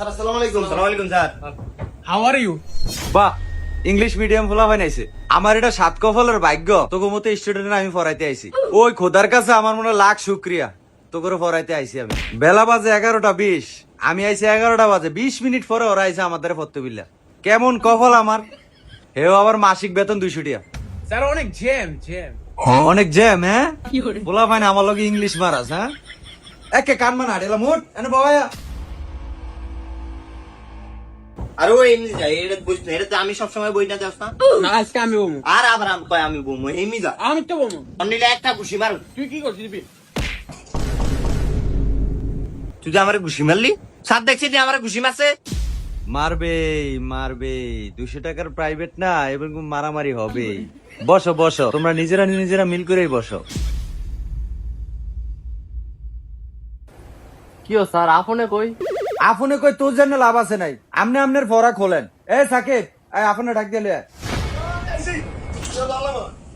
Sir আসসালামু আলাইকুম সালাম আলাইকুম স্যার। হাউ আর ইউ বাহ ইংলিশ মিডিয়াম ফোলা বানাইছে আমার এটা সাত কফলের ভাগ্য। তোকে মতো স্টুডেন্ট আমি পড়াইতে আইছি। ওই খোদার কাছে আমার মনে লাখ শুক্রিয়া। তোকে পড়াইতে আইছি আমি। বেলা বাজে এগারোটা বিশ। আমি আইছি এগারোটা বাজে। বিশ মিনিট পরে ওরা আইছে আমাদের পড়তে বিল্লা কেমন কফল আমার? হেও আবার মাসিক বেতন দুইশো টিয়া। স্যার অনেক জ্যাম জ্যাম অনেক জ্যাম হ্যাঁ? বলা ভাই না আমার লগে ইংলিশ মারাস হ্যাঁ? একে কান মান হাড়েলা মুট এনে বাবা আর ওই এমনি যাই এটা বুঝ না এটা তো আমি সবসময় বই না যাস না না আজকে আমি বমু। আর আবার আমি কয় আমি বমু? এমনি যা। আমি তো বমু। অন্যটা একটা ঘুষি মার। তুই কি করছিস দিবি? তুই যে আমার ঘুষি মারলি? স্যার দেখছি তুই আমার ঘুষি মারছে। মারবে মারবে। দুশো টাকার প্রাইভেট না এবং মারামারি হবে। বসো বসো। তোমরা নিজেরা নিজেরা মিল করেই বসো। কি স্যার? আপনে কই? আপনি কই তোর জন্য লাভ আছে নাই? আমনে আমনের ফরা খোলেন। এ সাকিব এই আপনি ডাক দিলে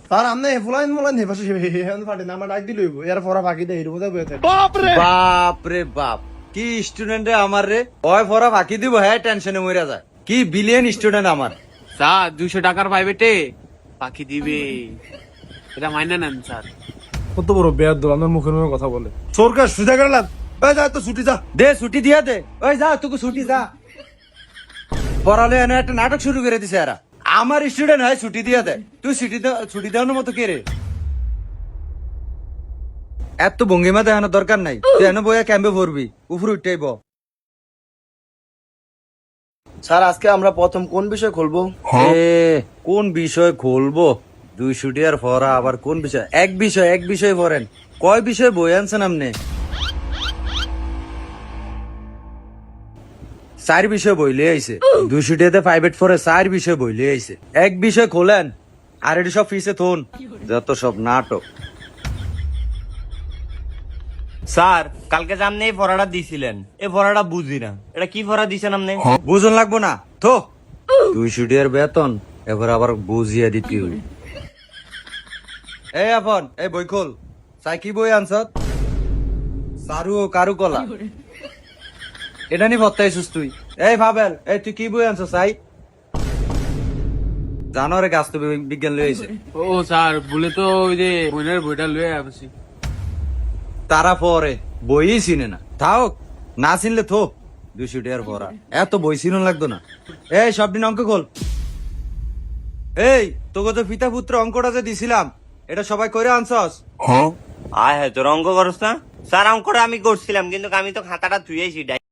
স্যার আমনে ফুলাইন মুলাইন হে পাশে হেন ফাটে না আমার ডাক দিলই এর পড়া বাকি দেই রুমে বয়ে থাকে বাপ রে বাপ কি স্টুডেন্ট রে আমার রে। ওই ফরা বাকি দিব হ্যাঁ টেনশনে মরে যায়। কি বিলিয়ন স্টুডেন্ট আমার। স্যার দুশো টাকার প্রাইভেটে পাখি দিবে। এটা মাইনে নেন স্যার। কত বড় বেয়াদ আমার মুখের মুখে কথা বলে। সরকার সুজা করলাম এই যা তো ছুটি যা। দে ছুটি দিয়া দে। ওই যা তোকে ছুটি যা। পড়ালে এনে একটা নাটক শুরু করে দিছে এরা। আমার স্টুডেন্ট হয় ছুটি দিয়া দে। তুই ছুটি ছুটি দেওয়ানোর মতো কে রে? এত ভঙ্গিমা দেখানোর দরকার নাই। তুই এনে বইয়া ক্যাম্পে ভরবি। উপরে উঠাইব স্যার আজকে আমরা প্রথম কোন বিষয় খুলবো? এ কোন বিষয় খুলবো? দুই ছুটি আর ফরা আবার কোন বিষয়? এক বিষয় এক বিষয় পড়েন। কয় বিষয় বই আনছেন আপনি? চার বিষয় বইলে আইছে। দুই ছুটিতে প্রাইভেট ফরে চার বিষয় বইলে আইছে। এক বিষয় খোলেন আর এটি সব ফিসে থন। যত সব নাটক। স্যার কালকে যে আপনি এই পড়াটা দিছিলেন? এই পড়াটা বুঝি না। এটা কি পড়া দিছেন আপনি বুঝন লাগবো না। থো। দুই ছুটির বেতন এবার আবার বুঝিয়ে দিতে হইব এই আপন এই বই খোল। চাই কি বই আনছত? সারু ও কারু কলা। এটা নি ভত্তাইছিস তুই। এই ভাবেল এই তুই কি বই আনছ চাই জানো রে গাছ তো বিজ্ঞান লই আইছে। ও স্যার বলে তো ওই যে বইনের বইটা লয়ে আসছি তারা পরে বই চিনে না। থাক না চিনলে থো দুশো টাকার পড়া। এত বই চিনো লাগতো না। এই সব দিন অঙ্ক খোল। এই তোকে তো পিতা পুত্র অঙ্কটা যে দিছিলাম এটা সবাই করে আনছস? আয় হ্যাঁ তোর অঙ্ক করছ না? স্যার অঙ্কটা আমি করছিলাম কিন্তু আমি তো খাতাটা ধুয়েছি